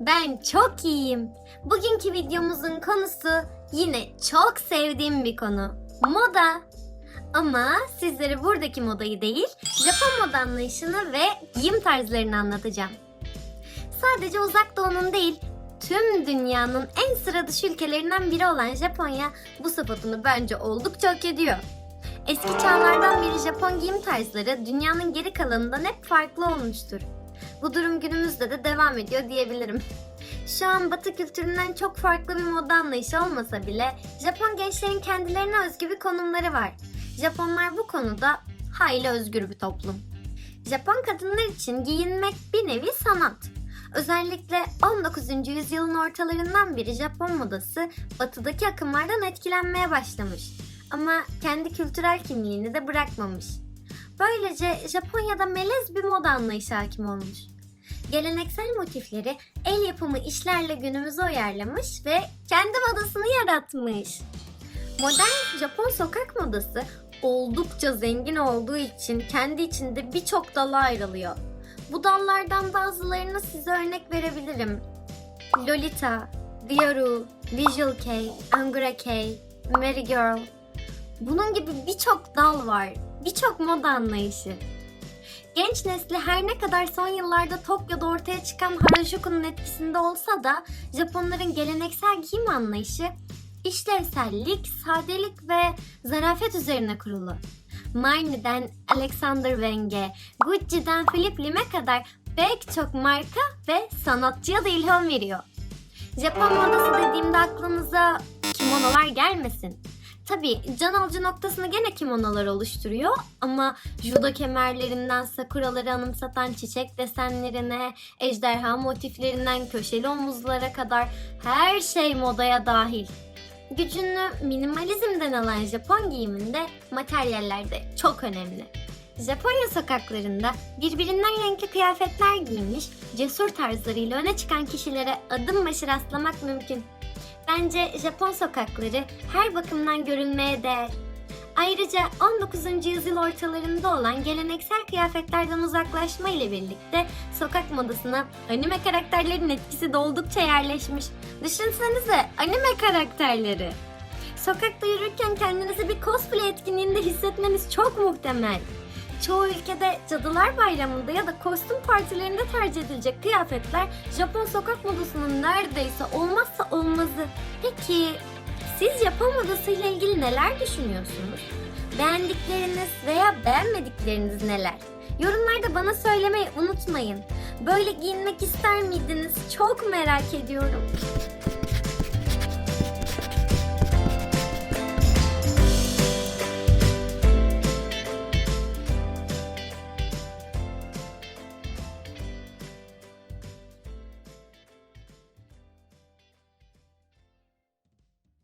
Ben çok iyiyim. Bugünkü videomuzun konusu yine çok sevdiğim bir konu. Moda. Ama sizlere buradaki modayı değil, Japon moda anlayışını ve giyim tarzlarını anlatacağım. Sadece uzak doğunun değil, tüm dünyanın en sıra dışı ülkelerinden biri olan Japonya bu sıfatını bence oldukça hak ediyor. Eski çağlardan beri Japon giyim tarzları dünyanın geri kalanından hep farklı olmuştur. Bu durum günümüzde de devam ediyor diyebilirim. Şu an Batı kültüründen çok farklı bir moda anlayışı olmasa bile Japon gençlerin kendilerine özgü bir konumları var. Japonlar bu konuda hayli özgür bir toplum. Japon kadınlar için giyinmek bir nevi sanat. Özellikle 19. yüzyılın ortalarından beri Japon modası batıdaki akımlardan etkilenmeye başlamış. Ama kendi kültürel kimliğini de bırakmamış. Böylece Japonya'da melez bir moda anlayışı hakim olmuş. Geleneksel motifleri el yapımı işlerle günümüze uyarlamış ve kendi modasını yaratmış. Modern Japon sokak modası oldukça zengin olduğu için kendi içinde birçok dala ayrılıyor. Bu dallardan bazılarını size örnek verebilirim. Lolita, Gyaru, Visual Kei, Angora Kei, Mary Girl. Bunun gibi birçok dal var, birçok moda anlayışı. Genç nesli her ne kadar son yıllarda Tokyo'da ortaya çıkan Harajuku'nun etkisinde olsa da Japonların geleneksel giyim anlayışı işlevsellik, sadelik ve zarafet üzerine kurulu. Marni'den Alexander Wang'e, Gucci'den Philip Lim'e kadar pek çok marka ve sanatçıya da ilham veriyor. Japon modası dediğimde aklınıza kimonolar gelmesin. Tabii can alıcı noktasını gene kimonolar oluşturuyor ama judo kemerlerinden sakuraları anımsatan çiçek desenlerine, ejderha motiflerinden köşeli omuzlara kadar her şey modaya dahil. Gücünü minimalizmden alan Japon giyiminde materyaller de çok önemli. Japonya sokaklarında birbirinden renkli kıyafetler giymiş, cesur tarzlarıyla öne çıkan kişilere adım başı rastlamak mümkün. Bence Japon sokakları her bakımdan görülmeye değer. Ayrıca 19. yüzyıl ortalarında olan geleneksel kıyafetlerden uzaklaşma ile birlikte sokak modasına anime karakterlerin etkisi de oldukça yerleşmiş. Düşünsenize anime karakterleri. Sokakta yürürken kendinizi bir cosplay etkinliğinde hissetmeniz çok muhtemel. Çoğu ülkede Cadılar Bayramı'nda ya da kostüm partilerinde tercih edilecek kıyafetler Japon sokak modasının neredeyse olmazsa olmazı. Peki siz Japon modasıyla ilgili neler düşünüyorsunuz? Beğendikleriniz veya beğenmedikleriniz neler? Yorumlarda bana söylemeyi unutmayın. Böyle giyinmek ister miydiniz? Çok merak ediyorum.